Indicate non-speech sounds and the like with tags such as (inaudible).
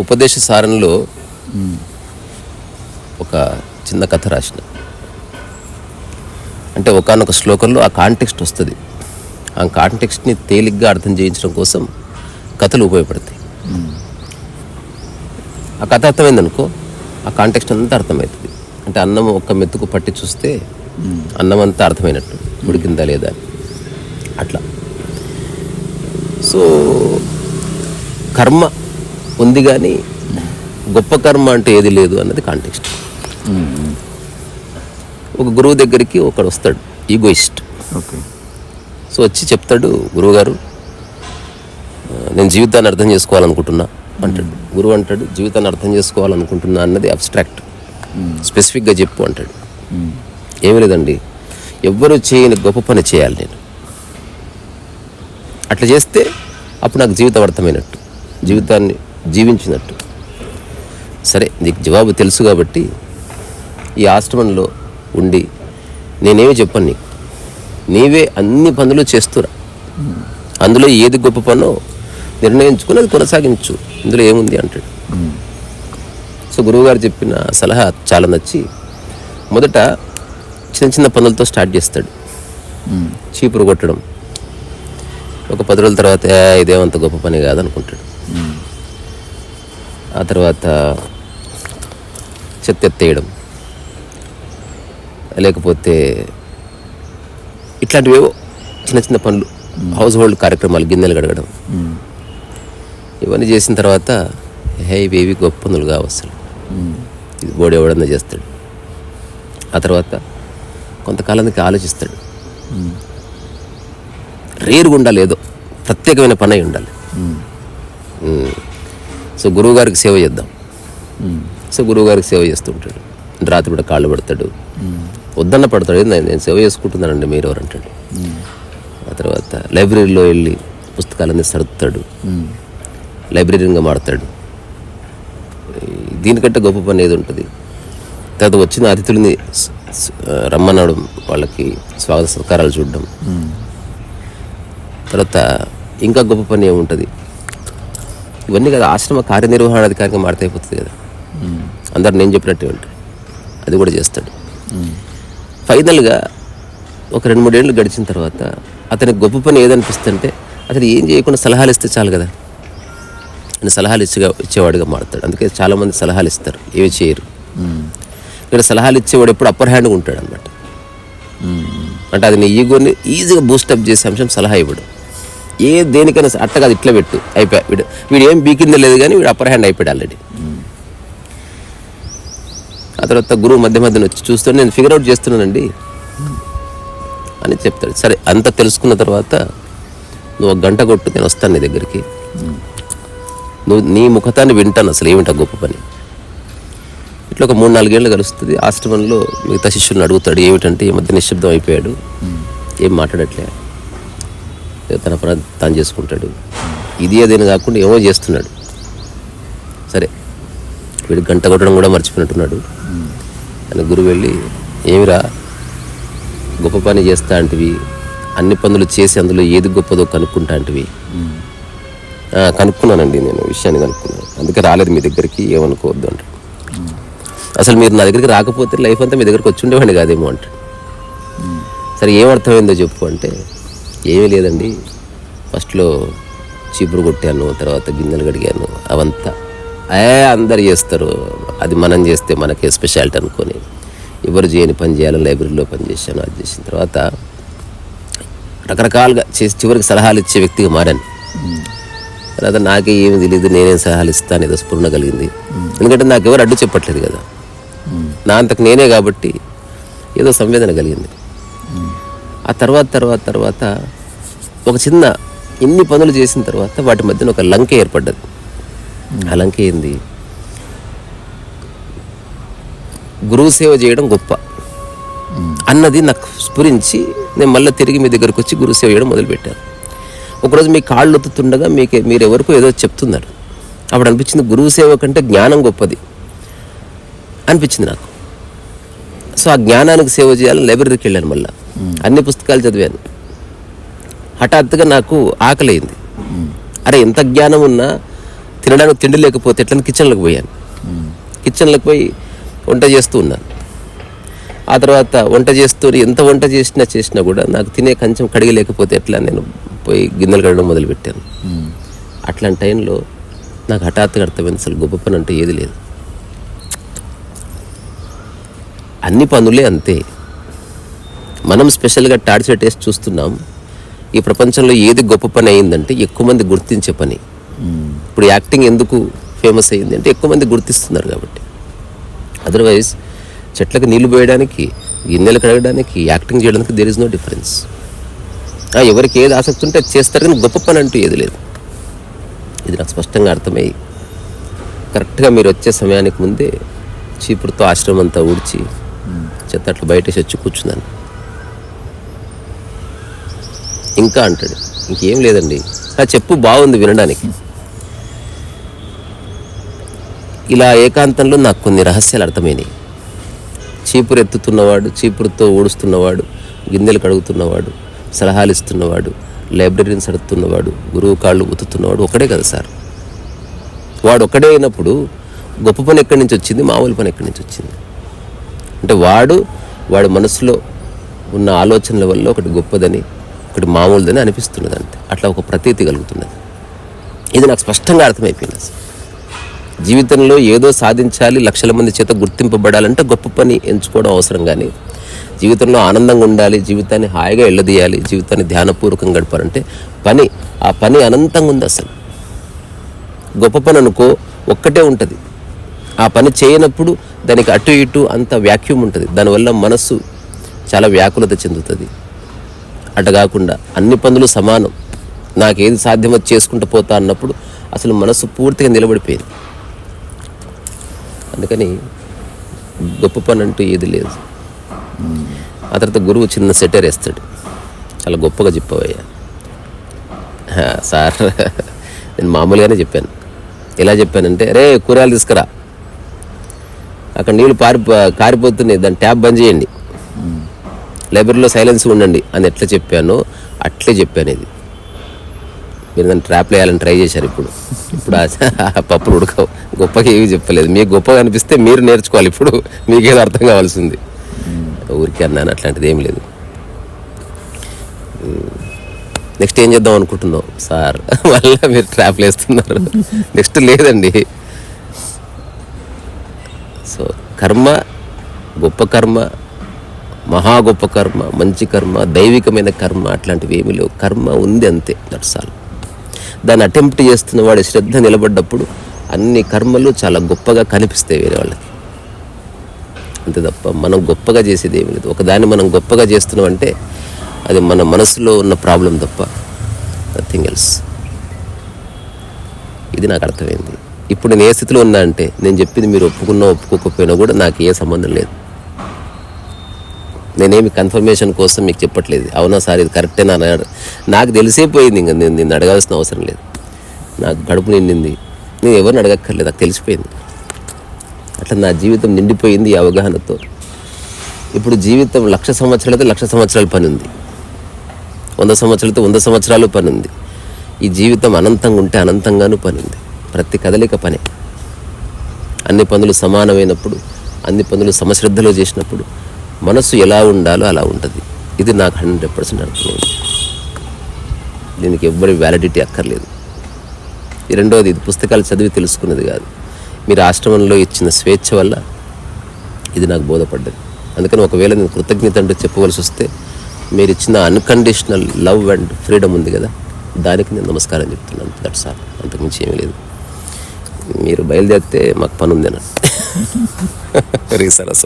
ఉపదేశ సారంలో ఒక చిన్న కథ రాసిన. అంటే ఒకనొక శ్లోకంలో ఆ కాంటెక్స్ట్ వస్తుంది. ఆ కాంటెక్స్ట్ని తేలిగ్గా అర్థం చేయించడం కోసం కథలు ఉపయోగపడతాయి. ఆ కథ అర్థమైందనుకో ఆ కాంటెక్స్ట్ అంతా అర్థమవుతుంది. అంటే అన్నం ఒక్క మెతుకు పట్టి చూస్తే అన్నం అంతా అర్థమైనట్టు ఉడికిందా లేదా అట్లా. సో కర్మ ఉంది కానీ గొప్ప కర్మ అంటే ఏది లేదు అన్నది కాంటెక్స్ట్ ఒక గురువు దగ్గరికి ఒకడు వస్తాడు ఈగోయిస్ట్ ఓకే. సో వచ్చి చెప్తాడు గురువుగారు నేను జీవితాన్ని అర్థం చేసుకోవాలనుకుంటున్నా అంటాడు. గురువు అంటాడు జీవితాన్ని అర్థం చేసుకోవాలనుకుంటున్నా అన్నది అబ్స్ట్రాక్ట్ స్పెసిఫిక్గా చెప్పు అంటాడు. ఏమీ లేదండి. ఎవ్వరూ చేయని గొప్ప పని చేయాలి నేను. అట్లా చేస్తే అప్పుడు నాకు జీవితం అర్థమైనట్టు. జీవితాన్ని జీవించినట్టు. సరే నీకు జవాబు తెలుసు కాబట్టి ఈ ఆశ్రమంలో ఉండి నేనేమి చెప్పను నీకు. నీవే అన్ని పనులు చేస్తురా. అందులో ఏది గొప్ప పనో నిర్ణయించుకుని అది కొనసాగించు. ఇందులో ఏముంది అంటాడు. సో గురువుగారు చెప్పిన సలహా చాలా నచ్చి మొదట చిన్న చిన్న పనులతో స్టార్ట్ చేస్తాడు. చీపురు కొట్టడం. ఒక పది రోజుల తర్వాత ఇదేమంత గొప్ప పని కాదనుకుంటాడు. ఆ తర్వాత చెత్త ఎత్తేయడం. లేకపోతే ఇట్లాంటివేవో చిన్న చిన్న పనులు హౌస్ హోల్డ్ కార్యక్రమాలు గిన్నెలు కడగడం. ఇవన్నీ చేసిన తర్వాత హే ఇవేవి గొప్ప పనులు కావు అసలు. ఇది బోడి ఎవడన్నా చేస్తాడు. ఆ తర్వాత కొంతకాలానికి ఆలోచిస్తాడు. రేరుగా ఉండాలి ఏదో ప్రత్యేకమైన పని అయి ఉండాలి సో గురువుగారికి సేవ చేద్దాం. సో గురువుగారికి సేవ చేస్తూ ఉంటాడు. రాత్రి కూడా కాళ్ళు పడతాడు. వద్దన్న పడతాడు. "ఏంది నేను సేవ చేసుకుంటున్నానండి మీరు ఎవరు అంటాడు. ఆ తర్వాత లైబ్రరీలో వెళ్ళి పుస్తకాలన్నీ సర్దుతాడు. లైబ్రరీగా మారుతాడు. దీనికంటే గొప్ప పని ఏది ఉంటుంది? తర్వాత వచ్చిన అతిథులని రమ్మనడం వాళ్ళకి స్వాగత సత్కారాలు చూడడం. తర్వాత ఇంకా గొప్ప పని ఏముంటుంది? ఇవన్నీ కదా ఆశ్రమ కార్యనిర్వహణాధికారిగా మారితైపోతుంది కదా. అందరు నేను చెప్పినట్టే ఉంటాయి అది కూడా చేస్తాడు. ఫైనల్గా ఒక రెండు మూడేళ్ళు గడిచిన తర్వాత అతనికి గొప్ప పని ఏదనిపిస్తుంటే అతను ఏం చేయకుండా సలహాలు ఇస్తే చాలు కదా. అని సలహాలు ఇచ్చేగా ఇచ్చేవాడిగా మారుతాడు. అందుకే చాలామంది సలహాలు ఇస్తారు. ఏమి చేయరు. ఇక్కడ సలహాలు ఇచ్చేవాడు ఎప్పుడు అప్పర్ హ్యాండ్గా ఉంటాడు అనమాట అంటే అది నీ ఈగోని ఈజీగా బూస్టప్ చేసే అంశం సలహా ఇవ్వడు. ఏ దేనికైనా అట్ట కాదు ఇట్లా పెట్టు. అయిపోయా వీడు. వీడు ఏం బీకిందో లేదు కానీ వీడు అప్పర్ హ్యాండ్ అయిపోయాడు ఆల్రెడీ ఆ తర్వాత గురువు మధ్య మధ్యన వచ్చి చూస్తూ నేను ఫిగర్ అవుట్ చేస్తున్నానండి. అని చెప్తాడు. సరే అంత తెలుసుకున్న తర్వాత నువ్వు ఒక గంట కొట్టు నేను వస్తాను నీ దగ్గరికి. నువ్వు నీ ముఖతాన్ని వింటాను అసలు ఏమిటా గొప్ప పని? ఇట్లా ఒక మూడు నాలుగేళ్ళు కలుస్తుంది. ఆశ్రమంలో మిగతా శిష్యులను అడుగుతాడు ఏమిటంటే ఈ మధ్య నిశ్శబ్దం అయిపోయాడు. ఏం మాట్లాడట్లే. తన పని తాను చేసుకుంటాడు. ఇది అదేని కాకుండా ఏమో చేస్తున్నాడు. సరే వీడు గంట కొట్టడం కూడా మర్చిపోయినట్టున్నాడు. అని గురువు వెళ్ళి ఏమిరా గొప్ప పని చేస్తా అంటివి. అన్ని పనులు చేసి అందులో ఏది గొప్పదో కనుక్కుంటా అంటివి. కనుక్కున్నానండి నేను విషయాన్ని కనుక్కున్నాను. అందుకే రాలేదు మీ దగ్గరికి ఏమనుకోవద్దు అంట అసలు మీరు నా దగ్గరికి రాకపోతే లైఫ్ అంతా మీ దగ్గరికి వచ్చి ఉండేవాడిని కాదేమో అంటాడు. సరే ఏమర్థమైందో చెప్పు అంటే ఏమీ లేదండి. ఫస్ట్లో చీపురు కొట్టాను తర్వాత గిన్నెలు కడిగాను అవంతా ఏ అందరు చేస్తారు. అది మనం చేస్తే మనకే స్పెషాలిటీ అనుకొని ఎవరు చేయని పని చేయాలి లైబ్రరీలో పనిచేశాను అది చేసిన తర్వాత రకరకాలుగా చేసి చివరికి సలహాలు ఇచ్చే వ్యక్తిగా మారాను. తర్వాత నాకే ఏమి తెలియదు నేనేం సలహాలు ఇస్తాను ఏదో స్ఫురణ కలిగింది. ఎందుకంటే నాకు ఎవరు అడ్డు చెప్పట్లేదు కదా. నా అంతకు నేనే కాబట్టి ఏదో సంవేదన కలిగింది. ఆ తర్వాత తర్వాత తర్వాత ఒక చిన్న ఇన్ని పనులు చేసిన తర్వాత వాటి మధ్యన ఒక లంక ఏర్పడ్డది. ఆ లంక ఏంది? గురువు సేవ చేయడం గొప్ప. అన్నది నాకు స్ఫురించి నేను మళ్ళీ తిరిగి మీ దగ్గరకు వచ్చి గురువు సేవ చేయడం మొదలుపెట్టాను. ఒకరోజు మీ కాళ్ళు ఒత్తుతుండగా మీకు మీరు ఎవరికో ఏదో చెప్తున్నారు. అప్పుడు అనిపించింది గురువు సేవ కంటే జ్ఞానం గొప్పది అనిపించింది నాకు. సో ఆ జ్ఞానానికి సేవ చేయాలని లైబ్రరీకి వెళ్ళాను మళ్ళీ. అన్ని పుస్తకాలు చదివాను. హఠాత్తుగా నాకు ఆకలి అయింది అరే ఎంత జ్ఞానం ఉన్నా తినడానికి తిండి లేకపోతే ఎట్లా కిచెన్లోకి పోయాను. కిచెన్లోకి పోయి వంట చేస్తూ ఉన్నాను. ఆ తర్వాత వంట చేస్తూ ఎంత వంట చేసినా చేసినా కూడా నాకు తినే కంచం కడిగలేకపోతే ఎట్లా నేను పోయి గిన్నెలు కడగడం మొదలుపెట్టాను. అట్లాంటి టైంలో నాకు హఠాత్తుగా అర్థమైంది అసలు గొప్ప పని అంటే ఏది లేదు. అన్ని పనులే అంతే. మనం స్పెషల్గా టార్చర్ టేస్ట్ చూస్తున్నాం. ఈ ప్రపంచంలో ఏది గొప్ప పని అయిందంటే ఎక్కువ మంది గుర్తించే పని. ఇప్పుడు యాక్టింగ్ ఎందుకు ఫేమస్ అయింది అంటే ఎక్కువ మంది గుర్తిస్తున్నారు కాబట్టి. అదర్వైజ్ చెట్లకు నీళ్ళు పోయడానికి గిన్నెలు కడగడానికి యాక్టింగ్ చేయడానికి దేర్ ఇస్ నో డిఫరెన్స్ ఎవరికి ఏది ఆసక్తి ఉంటే అది చేస్తారు కానీ గొప్ప పని అంటూ ఏది లేదు. ఇది నాకు స్పష్టంగా అర్థమయ్యి కరెక్ట్గా మీరు వచ్చే సమయానికి ముందే చీపురుతో ఆశ్రమం అంతా ఊడ్చి చెత్త అట్లా బయటేసి వచ్చి కూర్చున్నాను. ఇంకా అంటాడు. ఇంకేం లేదండి. ఆ చెప్పు బాగుంది వినడానికి. ఇలా ఏకాంతంలో నాకు కొన్ని రహస్యాలు అర్థమైనాయి. చీపురు ఎత్తుతున్నవాడు చీపురుతో ఊడుస్తున్నవాడు గిన్నెలు కడుగుతున్నవాడు సలహాలు ఇస్తున్నవాడు లైబ్రరీని సడుతున్నవాడు గురువు కాళ్ళు ఉతుతున్నవాడు ఒకడే కదా సార్. వాడు ఒక్కడే అయినప్పుడు గొప్ప పని ఎక్కడి నుంచి వచ్చింది? మామూలు పని ఎక్కడి నుంచి వచ్చింది? అంటే వాడు వాడి మనసులో ఉన్న ఆలోచనల వల్ల ఒకటి గొప్పదని ఇక్కడ మామూలుదని అనిపిస్తున్నది అంతే అట్లా ఒక ప్రతీతి కలుగుతున్నది. ఇది నాకు స్పష్టంగా అర్థమైపోయింది అసలు. జీవితంలో ఏదో సాధించాలి లక్షల మంది చేత గుర్తింపబడాలంటే గొప్ప పని ఎంచుకోవడం అవసరం కానీ జీవితంలో ఆనందంగా ఉండాలి జీవితాన్ని హాయిగా ఎళ్ళదీయాలి జీవితాన్ని ధ్యానపూర్వకంగా గడపాలంటే పని ఆ పని అనంతంగా ఉంది అసలు. గొప్ప పని అనుకో ఒక్కటే ఉంటుంది. ఆ పని చేయనప్పుడు దానికి అటు ఇటు అంత వ్యాక్యూమ్ ఉంటుంది. దానివల్ల మనస్సు చాలా వ్యాకులత చెందుతుంది. అటు కాకుండా అన్ని పనులు సమానం. నాకేది సాధ్యమో చేసుకుంటూ పోతా అన్నప్పుడు అసలు మనసు పూర్తిగా నిలబడిపోయింది. అందుకని గొప్ప పని అంటూ ఏది లేదు. ఆ తర్వాత గురువు చిన్న సెటర్ వేస్తాడు. చాలా గొప్పగా చెప్పావయ్యా. సార్ నేను మామూలుగానే చెప్పాను. ఎలా చెప్పానంటే రే కూరగాయలు తీసుకురా. అక్కడ నీళ్ళు పారి కారిపోతున్నాయి. దాన్ని ట్యాప్ బంద్ చేయండి. లైబ్రరీలో సైలెన్స్ ఉండండి అని ఎట్లా చెప్పానో అట్లే చెప్పాను ఇది మీరు దాన్ని ట్రాప్ వేయాలని ట్రై చేశారు ఇప్పుడు. ఇప్పుడు ఆ- (laughs) పప్పులు ఉడకవు. గొప్పగా ఏమీ చెప్పలేదు. మీకు గొప్పగా అనిపిస్తే మీరు నేర్చుకోవాలి ఇప్పుడు. మీకేదో అర్థం కావాల్సింది. ఊరికే అన్నాను అట్లాంటిది ఏం లేదు. నెక్స్ట్ ఏం చేద్దాం అనుకుంటున్నాం సార్ (laughs) మళ్ళీ మీరు ట్రాప్లు వేస్తున్నారు. నెక్స్ట్ లేదండి. సో కర్మ గొప్ప కర్మ మహా గొప్ప కర్మ మంచి కర్మ దైవికమైన కర్మ అట్లాంటివి ఏమీ లేవు. కర్మ ఉంది అంతే. దట్స్ ఆల్ దాన్ని అటెంప్ట్ చేస్తున్న వాడి శ్రద్ధ నిలబడ్డప్పుడు అన్ని కర్మలు చాలా గొప్పగా కనిపిస్తాయి వేరే వాళ్ళకి. అంతే తప్ప మనం గొప్పగా చేసేది ఏమి లేదు. ఒకదాన్ని మనం గొప్పగా చేస్తున్నాం అంటే అది మన మనసులో ఉన్న ప్రాబ్లం తప్ప నథింగ్ ఎల్స్ ఇది నాకు అర్థమైంది. ఇప్పుడు నేను ఏ స్థితిలో ఉన్నా అంటే నేను చెప్పింది మీరు ఒప్పుకున్నా ఒప్పుకోకపోయినా కూడా నాకు ఏ సంబంధం లేదు. నేనేమి కన్ఫర్మేషన్ కోసం మీకు చెప్పట్లేదు. అవునా సార్? ఇది కరెక్టే నా నాకు తెలిసే పోయింది ఇంకా. నేను నిన్ను అడగాల్సిన అవసరం లేదు. నాకు గడుపు నిండింది. నేను ఎవరిని అడగక్కర్లేదు. నాకు తెలిసిపోయింది. అట్లా నా జీవితం నిండిపోయింది ఈ అవగాహనతో. ఇప్పుడు జీవితం లక్ష సంవత్సరాలతో లక్ష సంవత్సరాల పని ఉంది వంద సంవత్సరాలతో వంద సంవత్సరాలు పని ఉంది ఈ జీవితం అనంతంగా ఉంటే అనంతంగానూ పని ఉంది ప్రతి కదలిక పనే. అన్ని పనులు సమానమైనప్పుడు అన్ని పనులు సమశ్రద్ధలో చేసినప్పుడు మనస్సు ఎలా ఉండాలో అలా ఉంటుంది. ఇది నాకు హండ్రెడ్ పర్సెంట్ అర్థమైంది. దీనికి ఎవ్వరి వ్యాలిడిటీ అక్కర్లేదు. ఈ రెండవది ఇది పుస్తకాలు చదివి తెలుసుకున్నది కాదు. మీరు ఆశ్రమంలో ఇచ్చిన స్వేచ్ఛ వల్ల ఇది నాకు బోధపడ్డది. అందుకని ఒకవేళ నేను కృతజ్ఞత అంటూ చెప్పవలసి వస్తే మీరు ఇచ్చిన అన్కండిషనల్ లవ్ అండ్ ఫ్రీడమ్ ఉంది కదా దానికి నేను నమస్కారం చెప్తున్నాను. దట్స్ ఆల్ అంతకుమించి ఏమీ లేదు. మీరు బయలుదేరితే మాకు పని ఉంది అన్న రీసరస్